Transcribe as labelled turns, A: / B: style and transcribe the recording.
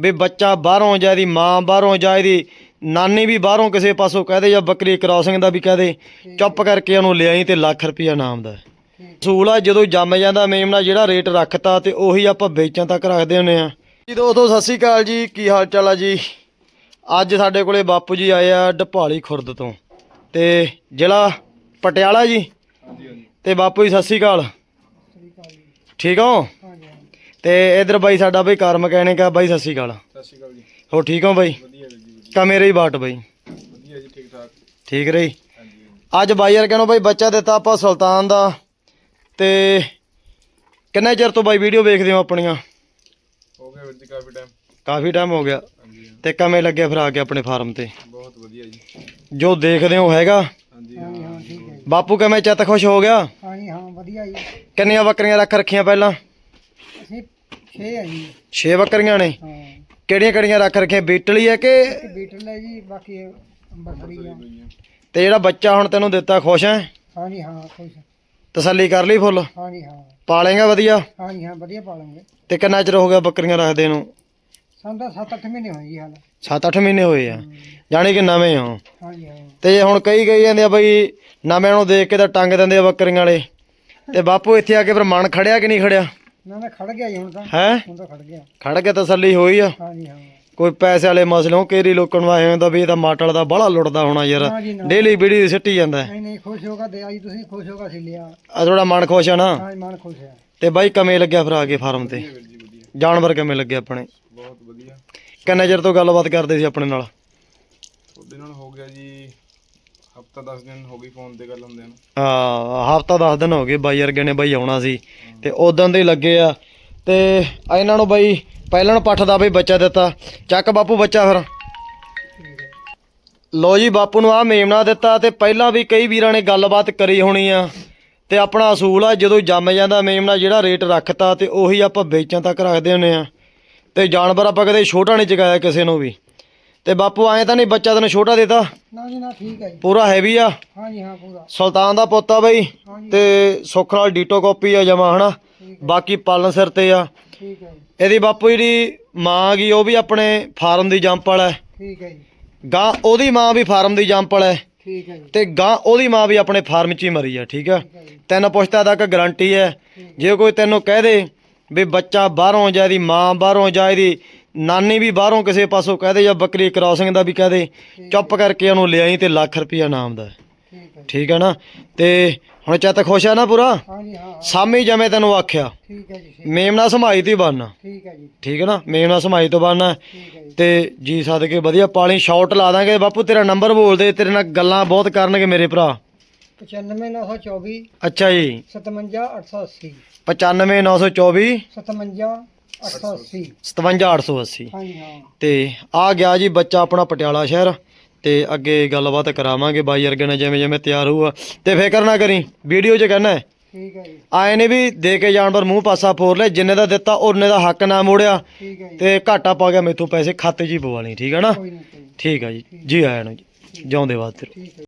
A: ਵੀ ਬੱਚਾ ਬਾਹਰੋਂ ਜਾਂ ਇਹਦੀ ਮਾਂ ਬਾਹਰੋਂ ਜਾਂ ਇਹਦੀ ਨਾਨੀ ਵੀ ਬਾਹਰੋਂ ਕਿਸੇ ਪਾਸੋਂ ਕਹਦੇ ਜਾਂ ਬੱਕਰੀ ਕ੍ਰਾਸਿੰਗ ਦਾ ਵੀ ਕਹਦੇ ਚੁੱਪ ਕਰਕੇ ਉਹਨੂੰ ਲਿਆਈ ਤੇ ਲੱਖ ਰੁਪਈਆ ਨਾਮ ਦਾ। ਸੂਲ ਆ ਜਦੋਂ ਜੰਮ ਜਾਂਦਾ ਮੇਮਣਾ ਜਿਹੜਾ ਰੇਟ ਰੱਖਤਾ ਤੇ ਉਹੀ ਆਪਾਂ ਵੇਚਣ ਤੱਕ ਰੱਖਦੇ ਹੁੰਨੇ ਆ। ਜੀ ਦੋਸਤੋ ਸਤਿ ਸ਼੍ਰੀ ਅਕਾਲ ਜੀ ਕੀ ਹਾਲ ਚਾਲ ਆ ਜੀ? ਅੱਜ ਸਾਡੇ ਕੋਲੇ ਬਾਪੂ ਜੀ ਆਏ ਆ ਢਪਾਲੀ ਖੁਰਦ ਤੋਂ ਤੇ ਜ਼ਿਲ੍ਹਾ ਪਟਿਆਲਾ ਜੀ। ਤੇ ਬਾਪੂ ਜੀ ਸਤਿ ਸ਼੍ਰੀ ਅਕਾਲ। ਠੀਕ ਹੋ? ਤੇ ਇਧਰ ਬਾਈ ਸਾਡਾ ਬਈ ਕਾਰ ਮਕੈਨਿਕ ਆ ਬਾਈ ਸਤਿ ਸ਼੍ਰੀ ਅਕਾਲ।
B: ਸਤਿ ਸ਼੍ਰੀ ਅਕਾਲ ਜੀ।
A: ਹੋ ਠੀਕ ਹੋ ਬਾਈ?
B: ਵਧੀਆ ਜੀ ਵਧੀਆ
A: ਕਾ ਮੇਰੇ ਹੀ ਬਾਟ ਬਾਈ।
B: ਵਧੀਆ ਜੀ ਠੀਕ ਠਾਕ।
A: ਠੀਕ ਰਹੀ?
B: ਹਾਂਜੀ
A: ਅੱਜ ਬਾਈ ਯਾਰ ਕਹਿੰਦਾ ਬਾਈ ਬੱਚਾ ਦਿੱਤਾ ਆਪਾਂ ਸੁਲਤਾਨ ਦਾ। ਤੇ ਕਿੰਨੇ ਚਿਰ ਤੋਂ ਬਾਈ ਵੀਡੀਓ ਵੇਖਦੇ ਹੋ ਆਪਣੀਆਂ?
B: ਹੋ ਗਿਆ ਵੀਰ ਜੀ ਕਾਫੀ ਟਾਈਮ
A: ਕਾਫੀ ਟਾਈਮ ਹੋ ਗਿਆ। ਤੇ ਕਵੇਂ ਲੱਗਿਆ ਫਿਰ ਆ ਕੇ ਆਪਣੇ ਫਾਰਮ ਤੇ?
B: ਬਹੁਤ ਵਧੀਆ ਜੀ।
A: ਜੋ ਦੇਖਦੇ ਹੋ ਹੈਗਾ।
B: ਹਾਂਜੀ ਹਾਂ
C: ਠੀਕ ਹੈ
A: ਬਾਪੂ ਕਿਵੇਂ ਚਿੱਤ ਖੁਸ਼ ਹੋ ਗਿਆ?
C: ਹਾਂਜੀ ਹਾਂ ਵਧੀਆ ਜੀ।
A: ਕਿੰਨੀਆਂ ਬੱਕਰੀਆਂ ਰੱਖ ਰੱਖੀਆਂ ਪਹਿਲਾਂ?
C: 6 ਆ ਜੀ
A: 6 ਬੱਕਰੀਆਂ ਨੇ?
C: ਹਾਂ।
A: ਕਿਹੜੀਆਂ ਕਿਹੜੀਆਂ ਰੱਖ ਰੱਖੀਆਂ? ਬੀਟਲੀ ਹੈ ਕਿ
C: ਇੱਕ ਬੀਟਲ ਹੈ ਜੀ ਬਾਕੀ ਬੱਕਰੀ ਆ।
A: ਤੇ ਜਿਹੜਾ ਬੱਚਾ ਹੁਣ ਤੈਨੂੰ ਦਿੱਤਾ ਖੁਸ਼ ਹੈ
C: ਹਾਂਜੀ ਹਾਂ ਖੁਸ਼
A: ਤਸੱਲੀ ਕਰ ਲਈ ਫੁੱਲ?
C: ਹਾਂ।
A: ਪਾਲੇਗਾ ਵਧੀਆ?
C: ਹਾਂਜੀ ਹਾਂ ਵਧੀਆ ਪਾਲਾਂਗੇ।
A: ਤੇ ਕਿੰਨਾ ਚਿਰ ਹੋ ਗਿਆ ਬੱਕਰੀਆਂ ਰੱਖਦੇ ਨੂੰ?
C: ਸਾਨੂੰ ਤਾਂ 7-8 ਮਹੀਨੇ ਹੋਏ ਜੀ ਹਾਲ।
A: 7-8 ਮਹੀਨੇ ਹੋਏ ਆ। ਜਾਣੀ ਕਿ ਨਵੇਂ ਹੋ
C: ਹਾਂਜੀ ਹਾਂ।
A: ਤੇ ਹੁਣ ਕਈ ਕਹੀ ਜਾਂਦੇ ਆ ਬਈ ਨਵੇਂ ਨੂੰ ਦੇਖ ਕੇ ਤਾਂ ਟੰਗ ਦਿੰਦੇ ਆ ਬੱਕਰੀਆਂ ਵਾਲੇ। ਤੇ ਬਾਪੂ ਇੱਥੇ ਆ ਕੇ ਫਿਰ ਮਨ ਖੜਿਆ ਕਿ ਨਹੀਂ ਖੜਿਆ?
C: ਨਾ ਨਾ ਖੜ ਗਿਆ ਜੀ ਹੁਣ ਤਾਂ।
A: ਹੈ?
C: ਹੁਣ ਤਾਂ ਖੜ ਗਿਆ।
A: ਖੜ ਤਸੱਲੀ ਹੋਈ ਆ।
C: ਹਾਂਜੀ ਹਾਂ।
A: ਕੋਈ ਪੈਸੇ ਵਾਲੇ ਮਸਲੇ ਹੋ ਕੇਰੀ ਲੋਕਾਂ ਨੂੰ ਆਏ ਹੁੰਦਾ ਵੀ ਇਹਦਾ ਮਾਟਲ ਦਾ ਬੜਾ ਲੁੱਟਦਾ ਹੋਣਾ ਯਾਰ।
C: ਨਾ ਜੀ ਨਾ।
A: ਡੇਲੀ ਸਿੱਟੀ ਜਾਂਦਾ।
C: ਨਹੀਂ ਨਹੀਂ ਖੁਸ਼ ਹੋਗਾ ਤੇ ਆਜੀ ਤੁਸੀਂ ਖੁਸ਼ ਹੋਗਾ ਸੀ ਲਿਆ।
A: ਆ ਥੋੜਾ ਮਨ ਖੁਸ਼ ਆ ਨਾ?
C: ਹਾਂ ਮਨ ਖੁਸ਼ ਹੈ
A: ਤੇ ਬਾਈ ਕਵੇਂ ਲੱਗਿਆ ਫਿਰ ਆ ਕੇ ਫਾਰਮ ਤੇ? ਜਾਨਵਰ ਕਿਵੇਂ ਲੱਗੇ ਆਪਣੇ?
B: ਬਹੁਤ ਵਧੀਆ।
A: ਕਿੰਨੇ ਚਿਰ ਤੋਂ ਗੱਲਬਾਤ ਕਰਦੇ ਸੀ ਆਪਣੇ ਨਾਲ?
B: ਤੁਹਾਡੇ ਨਾਲ ਹੋ ਗਿਆ ਜੀ ਹਫਤਾ 10 ਦਿਨ ਹੋ ਗਈ ਫੋਨ ਤੇ ਗੱਲ ਹੁੰਦੇ ਨੂੰ।
A: ਹਾਂ, ਹਫਤਾ 10 ਦਿਨ ਹੋ ਗਏ ਬਾਈ ਵਰਗੇ ਨੇ ਬਾਈ ਆਉਣਾ ਸੀ ਤੇ ਉਦੋਂ ਦੇ ਹੀ ਲੱਗੇ ਆ। ਤੇ ਇਹਨਾਂ ਨੂੰ ਬਾਈ ਪਹਿਲਾਂ ਪੱਠ ਦਾ ਬਈ ਬੱਚਾ ਦਿੱਤਾ। ਚੱਕ ਬਾਪੂ ਬੱਚਾ ਫਿਰ। ਲੋ ਜੀ, ਬਾਪੂ ਨੂੰ ਆ ਮੇਮਣਾ ਦਿੱਤਾ ਤੇ ਪਹਿਲਾਂ ਵੀ ਕਈ ਵੀਰਾਂ ਨੇ ਗੱਲਬਾਤ ਕਰੀ ਹੋਣੀ ਆ। ਤੇ ਆਪਣਾ ਅਸੂਲ ਆ, ਜਦੋਂ ਜੰਮ ਜਾਂਦਾ ਮੇਮਣਾ ਜਿਹੜਾ ਰੇਟ ਰੱਖਤਾ ਤੇ ਉਹੀ ਆਪਾਂ ਵੇਚਣ ਤੱਕ ਰੱਖਦੇ ਹੁੰਨੇ ਆ। ਤੇ ਜਾਨਵਰ ਆਪਾਂ ਕਦੇ ਛੋਟਾ ਨਹੀਂ ਚਗਾਇਆ ਕਿਸੇ ਨੂੰ ਵੀ। ਤੇ ਬਾਪੂ ਐਂ ਤਾਂ ਨਹੀਂ ਬੱਚਾ ਤੈਨੂੰ ਛੋਟਾ ਦਿੱਤਾ?
C: ਨਾ ਜੀ ਨਾ ਠੀਕ ਹੈ ਜੀ।
A: ਪੂਰਾ ਹੈਵੀ ਆ?
C: ਹਾਂਜੀ ਹਾਂ ਪੂਰਾ।
A: ਸੁਲਤਾਨ ਦਾ ਪੁੱਤ ਆ ਬਈ ਤੇ ਸੁੱਖ ਨਾਲ ਡੀਟੋ ਕਾਪੀ ਆ ਜਮਾ ਹਨਾ? ਬਾਕੀ ਪਾਲਣ ਸਿਰ ਤੇ ਆ।
C: ਠੀਕ ਹੈ ਜੀ।
A: ਇਹਦੀ ਬਾਪੂ ਜਿਹੜੀ ਮਾਂ ਗਈ ਉਹ ਵੀ ਆਪਣੇ ਫਾਰਮ ਦੀ ਜੰਪਲ ਹੈ।
C: ਠੀਕ ਹੈ ਜੀ।
A: ਗਾਂ ਉਹਦੀ ਮਾਂ ਵੀ ਫਾਰਮ ਦੀ ਜੰਪਲ ਹੈ।
C: ਠੀਕ ਹੈ ਜੀ।
A: ਤੇ ਗਾਂ ਉਹਦੀ ਮਾਂ ਵੀ ਆਪਣੇ ਫਾਰਮ 'ਚ ਹੀ ਮਰੀ ਆ ਠੀਕ ਆ?
C: ਹੈ ਜੀ।
A: ਤਿੰਨ ਪੁਸ਼ਤਾ ਤੱਕ ਗਾਰੰਟੀ ਹੈ। ਜੇ ਕੋਈ ਤੈਨੂੰ ਕਹਿ ਦੇ ਵੀ ਬੱਚਾ ਬਾਹਰੋਂ ਜਾਂ ਇਹਦੀ ਮਾਂ ਬਾਹਰੋਂ ਜਾਂ ਇਹਦੀ ਨਾਨੀ ਵੀ ਬਾਹਰੋਂ ਕਿਸੇ ਪਾਸੋਂ ਕਹਦੇ ਜਾਂ ਬੱਕਰੀ ਕ੍ਰਾਸਿੰਗ ਦਾ ਵੀ ਕਹਦੇ ਚੁੱਪ ਕਰਕੇ ਉਹਨੂੰ ਲਿਆਈ ਤੇ ਲੱਖ ਰੁਪਈਆ ਨਾਮ ਦਾ।
C: ਠੀਕ ਹੈ। ਜੀ
A: ਠੀਕ ਹੈ ਨਾ? ਤੇ ਹੁਣ ਚਿੱਤ ਖੁਸ਼ ਆ ਨਾ ਪੂਰਾ?
C: ਹਾਂਜੀ ਹਾਂ
A: ਸਾਮੀ ਜਿਵੇਂ ਤੈਨੂੰ ਆਖਿਆ।
C: ਠੀਕ ਹੈ ਜੀ ਠੀਕ-
A: ਸਮਾਈ ਤੇ ਬਣਨਾ।
C: ਠੀਕ ਹੈ ਜੀ।
A: ਠੀਕ ਹੈ ਨਾ? ਮੇਮਨਾ ਸਮਾਈ ਤੋਂ ਬਣਨਾ।
C: ਠੀਕ ਹੈ ਜੀ।
A: ਤੇ ਜੀ ਸਦਕੇ ਵਧੀਆ ਪਾਲੀ ਸ਼ਾਟ ਲਾ ਦਾਂਗੇ। ਬਾਪੂ ਤੇਰਾ ਨੰਬਰ ਬੋਲ ਦੇ ਤੇਰੇ ਨਾਲ ਗੱਲਾਂ ਬਹੁਤ ਕਰਨਗੇ ਮੇਰੇ ਭਰਾ।
C: 95924
A: ਅੱਛਾ ਜੀ।
C: 57880
A: 95924
C: 57880
A: 57880
C: ਹਾਂਜੀ ਹਾਂ।
A: ਤੇ ਆ ਗਿਆ ਜੀ ਬੱਚਾ ਆਪਣਾ ਪਟਿਆਲਾ ਸ਼ਹਿਰ। ਤੇ ਅੱਗੇ ਗੱਲਬਾਤ ਕਰਾਵਾਂਗੇ ਬਾਈ ਵਰਗੇ ਨਾਲ ਜਿਵੇਂ ਜਿਵੇਂ ਤਿਆਰ ਹੋਊਗਾ। ਤੇ ਫਿਕਰ ਨਾ ਕਰੀ ਵੀਡੀਓ 'ਚ ਕਹਿਣਾ ਹੈ।
C: ਠੀਕ ਹੈ ਜੀ।
A: ਆਏ ਨੇ ਵੀ ਦੇ ਕੇ ਜਾਨਵਰ ਮੂੰਹ ਪਾਸਾ ਫੋਰ ਲੈ ਜਿੰਨੇ ਦਾ ਦਿੱਤਾ ਉਹਨੇ ਦਾ ਹੱਕ ਨਾ ਮੋੜਿਆ।
C: ਠੀਕ ਹੈ ਜੀ।
A: ਤੇ ਘਾਟਾ ਪਾ ਗਿਆ ਮੈਥੋਂ ਪੈਸੇ ਖਾਤੇ 'ਚ ਹੀ ਪਵਾ ਲਈ ਠੀਕ ਹੈ ਨਾ?
C: ਕੋਈ ਨਹੀਂ
A: ਠੀਕ ਹੈ ਜੀ। ਜੀ ਆਇਆਂ ਨੂੰ ਜੀ। ਜਿਉਂਦੇ ਵਾਸਤੇ।
C: ਠੀਕ ਹੈ